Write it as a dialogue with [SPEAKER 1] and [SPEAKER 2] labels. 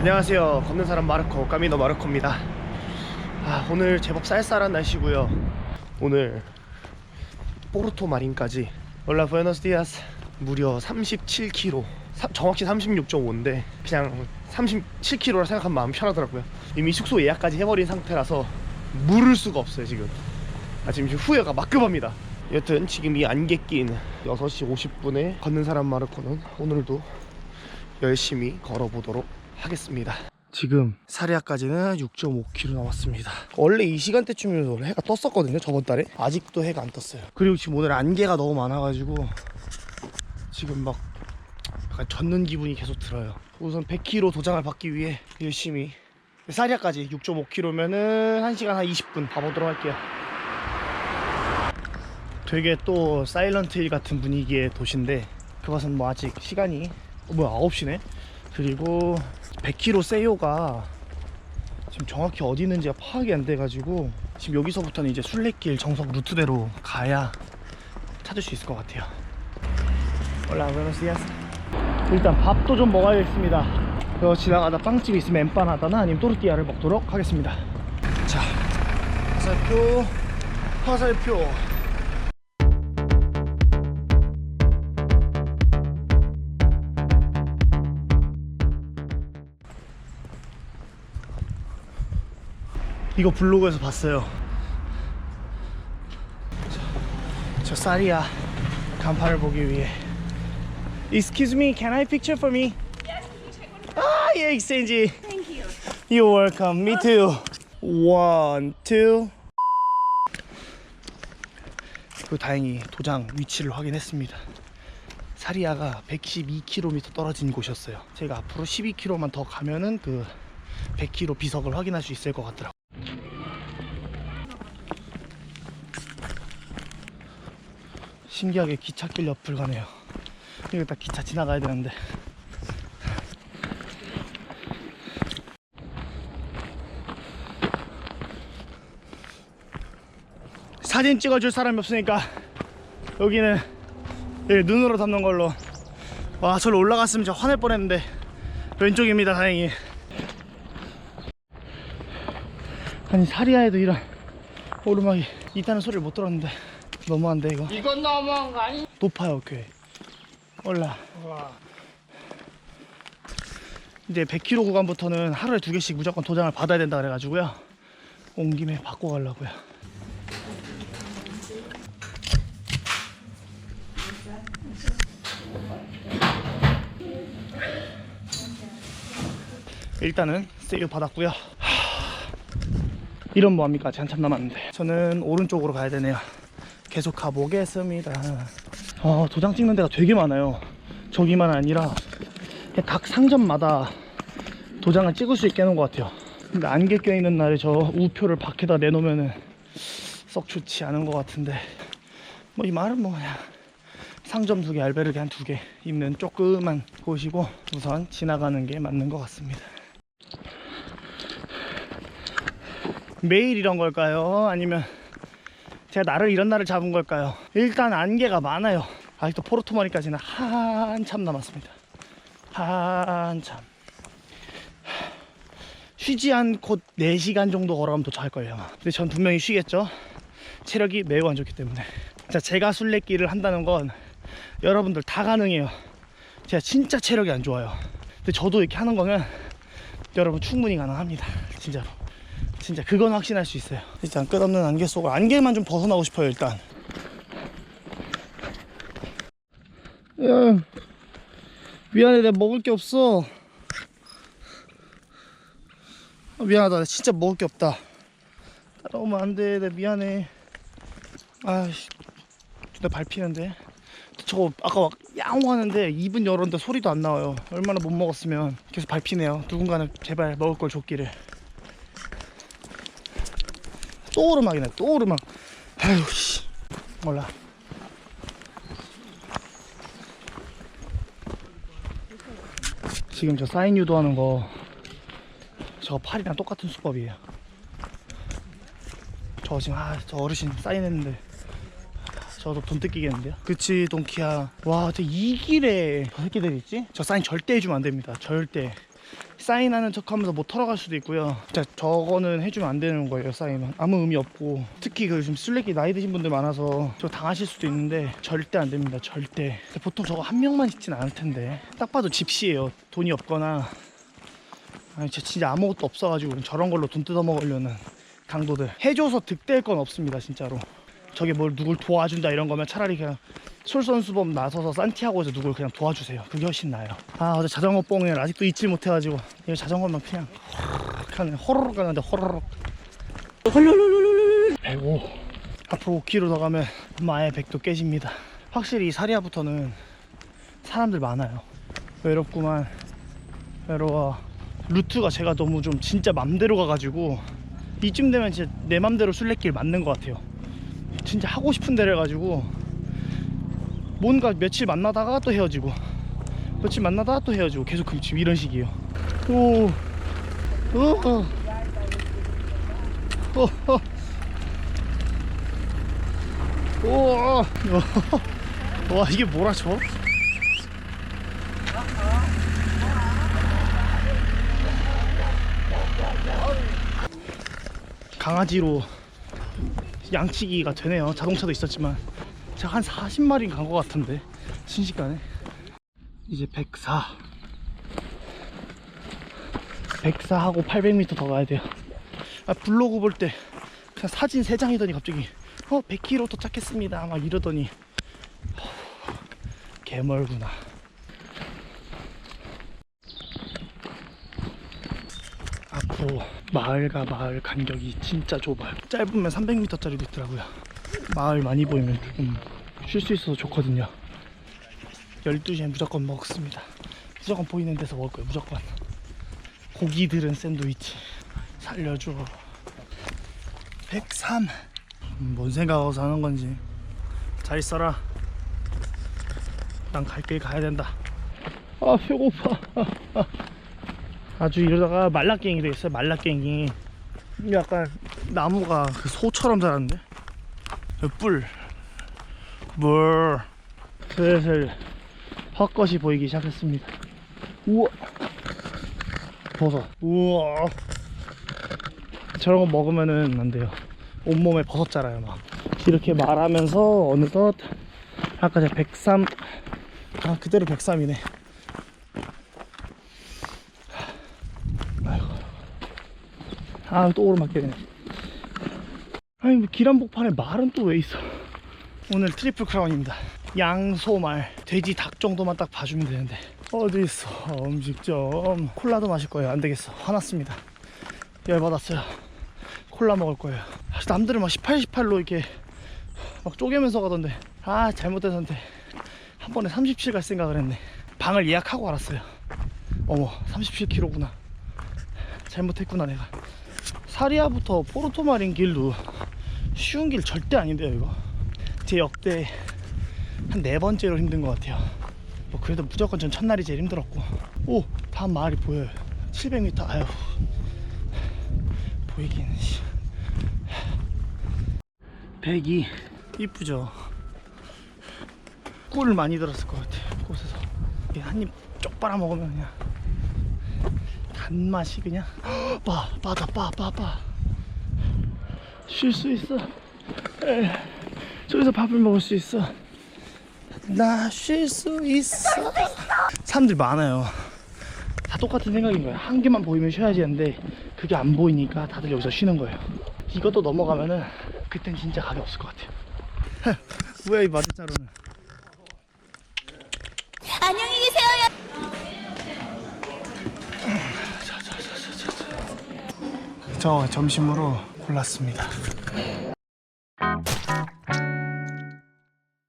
[SPEAKER 1] 안녕하세요. 걷는 사람 마르코 까미노 마르코입니다. 아, 오늘 제법 쌀쌀한 날씨고요. 오늘 포르토 마린까지. 올라 부에노스 디아스 무려 37km 사- 정확히 36.5인데 그냥 37km라 생각하면 마음 편하더라고요. 이미 숙소 예약까지 해버린 상태라서 물을 수가 없어요 지금. 아, 지금 후회가 막급합니다. 여튼 지금 이 안개 낀 6시 50분에 걷는 사람 마르코는 오늘도 열심히 걸어보도록 하겠습니다. 지금 사리아까지는 6.5km 남았습니다. 원래 이 시간대쯤이면 해가 떴었거든요. 저번 달에 아직도 해가 안 떴어요. 그리고 지금 오늘 안개가 너무 많아가지고 지금 막 약간 젖는 기분이 계속 들어요. 우선 100km 도장을 받기 위해 열심히 사리아까지 6.5km면은 1시간 한 20분 가보도록 할게요. 되게 또 사일런트 힐 같은 분위기의 도시인데 그것은 뭐 아직 시간이 어, 뭐야 9시네 그리고 100km 세요가 지금 정확히 어디 있는지가 파악이 안 돼가지고 지금 여기서부터는 이제 순례길 정석 루트대로 가야 찾을 수 있을 것 같아요. 올라 부에노스디아스 일단 밥도 좀 먹어야겠습니다. 그거 지나가다 빵집 있으면 엠파나다나 아니면 또르띠아를 먹도록 하겠습니다. 자 화살표 화살표 이거 블로그에서 봤어요. 저, 저 쌀이야 간판을 보기 위해. Excuse me, can I picture for me?
[SPEAKER 2] Yes, can you take one?
[SPEAKER 1] 아, 예, exchange.
[SPEAKER 2] Thank you.
[SPEAKER 1] You're welcome. Me too. One, two. 그 다행히 도장 위치를 확인했습니다. 사리아가 112km 떨어진 곳이었어요. 제가 앞으로 12km만 더 가면은 그 100km 비석을 확인할 수 있을 것 같더라고요. 신기하게 기찻길 옆을 가네요. 여기 딱 기차 지나가야 되는데. 사진 찍어줄 사람이 없으니까 여기는 여기 눈으로 담는 걸로 와 저로 올라갔으면 진짜 화낼 뻔했는데 왼쪽입니다 다행히 아니 사리아에도 이런 오르막이 있다는 소리를 못 들었는데 너무한데 이거?
[SPEAKER 3] 이건 너무한 거 아니?
[SPEAKER 1] 높아요 꽤. 올라. 이제 100km 구간부터는 하루에 두 개씩 무조건 도장을 받아야 된다 그래가지고요. 온 김에 바꿔 가려고요. 일단은 세일 받았고요. 하, 이런 뭐합니까? 아직 한참 남았는데. 저는 오른쪽으로 가야 되네요 계속 가보겠습니다. 아, 도장 찍는 데가 되게 많아요. 저기만 아니라 각 상점마다 도장을 찍을 수 있게 해놓은 것 같아요. 근데 안개 껴있는 날에 저 우표를 밖에다 내놓으면은 썩 좋지 않은 것 같은데. 뭐 이 말은 뭐 그냥 상점 두 개, 알베르게 한 두 개 있는 조그만 곳이고 우선 지나가는 게 맞는 것 같습니다. 매일 이런 걸까요? 아니면 제가 날을 이런 날을 잡은 걸까요? 일단 안개가 많아요. 아직도 포르토마리까지는 한참 남았습니다. 한참. 쉬지 않고 4시간 정도 걸어가면 도착할걸요. 아마. 근데 전 분명히 쉬겠죠? 체력이 매우 안 좋기 때문에. 자, 제가 순례길을 한다는 건 여러분들 다 가능해요. 제가 진짜 체력이 안 좋아요. 근데 저도 이렇게 하는 거면 여러분 충분히 가능합니다. 진짜로. 진짜 그건 확신할 수 있어요. 일단 끝없는 안개 속을 안개만 좀 벗어나고 싶어요 일단. 야, 미안해 내가 먹을 게 없어. 아, 미안하다 나 진짜 먹을 게 없다. 따라오면 안 돼. 내 미안해. 아씨, 나 밟히는데. 저거 아까 막 야옹 하는데 입은 열었는데 소리도 안 나와요. 얼마나 못 먹었으면 계속 밟히네요. 누군가는 제발 먹을 걸 줬기를. 또 오르막이네 또 오르막. 아유 씨. 몰라. 지금 저 사인 유도하는 거 저거 팔이랑 똑같은 수법이에요. 저 지금 아 저 어르신 사인했는데 저도 돈 뜯기겠는데요? 그치 동키야. 와, 이 길에 저 새끼들 있지? 저 사인 절대 해주면 안 됩니다. 절대
[SPEAKER 2] 사인하는 척 하면서 뭐 털어갈 수도 있고요. 진짜 저거는 해주면 안 되는 거예요. 사인은 아무 의미 없고 특히 그 요즘 술래기 나이 드신 분들 많아서 저 당하실 수도 있는데 절대 안 됩니다. 절대. 보통 저거 한 명만 있진 않을 텐데 딱 봐도 집시예요. 돈이 없거나 아니 진짜, 아무것도 없어가지고 저런 걸로 돈 뜯어 먹으려는 강도들 해줘서 득될 건 없습니다 진짜로 저게 뭘 누굴 도와준다 이런 거면 차라리 그냥 솔선수범 나서서 산티아고에서 누굴 그냥 도와주세요. 그게 훨씬 나아요. 아 어제 자전거 뽕을 아직도 잊지 못해가지고. 이거 자전거만 그냥 호로록 하네 호로록 가는데 호로록. 헐헐헐헐헐 105 앞으로 5km 더 가면 마의 100도 깨집니다. 확실히 사리아부터는 사람들 많아요. 외롭구만. 외로워. 루트가 제가 너무 좀 진짜 맘대로 가가지고 이쯤 되면 진짜 내 맘대로 술래길 맞는 것 같아요. 진짜 하고 싶은 데를 가지고 뭔가 며칠 만나다가 또 헤어지고 며칠 만나다가 또 헤어지고 계속 그- 지금 이런 식이에요 오, 오, 어. 오, 어. 오, 어. 와 이게 뭐라 저? 강아지로 양치기가 되네요. 자동차도 있었지만 제가 한 40마리 간 것 같은데 순식간에 이제 104 104하고 800m 더 가야 돼요. 아, 블로그 볼 때 그냥 사진 3장이더니 갑자기 어 100km 도착했습니다 막 이러더니 허, 개멀구나. 앞으로 마을과 마을 간격이 진짜 좁아요. 짧으면 300m짜리도 있더라고요. 마을 많이 보이면 조금 쉴 수 있어서 좋거든요. 12시에 무조건 먹습니다. 무조건 보이는 데서 먹을 거예요. 무조건. 고기들은 샌드위치. 살려줘. 103. 음, 뭔 생각하고서 하는 건지. 잘 있어라. 난 갈 길 가야 된다. 아, 배고파. 아주 이러다가 말라깽이 되겠어요 말라깽이 약간 나무가 그 소처럼 자랐는데 뿔, 물. 슬슬 헛것이 보이기 시작했습니다. 우와. 버섯. 우와. 저런 거 먹으면은 안 돼요. 온몸에 버섯 자라요 막. 이렇게 말하면서 어느덧 아까 제가 103 아, 그대로 103이네. 아, 또 오르막길이네. 아니, 뭐, 길 한복판에 말은 또 왜 있어? 오늘 트리플 크라운입니다. 양소말, 돼지, 닭 정도만 딱 봐주면 되는데. 어디 있어? 음식점. 콜라도 마실 거예요. 안 되겠어. 화났습니다. 열받았어요. 콜라 먹을 거예요. 아, 남들은 막 18, 18로 이렇게 막 쪼개면서 가던데. 아, 잘못해서인데. 한 번에 37 갈 생각을 했네. 방을 예약하고 알았어요. 어머, 37km구나. 잘못했구나, 내가. 사리아부터 포르토마린 길도 쉬운 길 절대 아닌데요 이거. 제 역대 한 네 번째로 힘든 것 같아요. 뭐 그래도 무조건 전 첫날이 제일 힘들었고. 오 다음 마을이 보여요. 700m 아유 보이긴 씨. 102 이쁘죠? 꿀을 많이 들었을 것 같아요 곳에서. 한입 쪽 빨아 먹으면 그냥 단맛이 그냥 빠 빠다 빠빠빠 쉴 수 있어. 에, 저기서 밥을 먹을 수 있어. 나 쉴 수 있어. 사람들 많아요. 다 똑같은 생각인 거야. 한 개만 보이면 쉬어야지 하는데 그게 안 보이니까 다들 여기서 쉬는 거예요. 이것도 넘어가면은 그땐 진짜 가게 없을 것 같아요. 뭐야 이 마대자루는.
[SPEAKER 3] 안녕히 계세요.
[SPEAKER 2] 저 점심으로 골랐습니다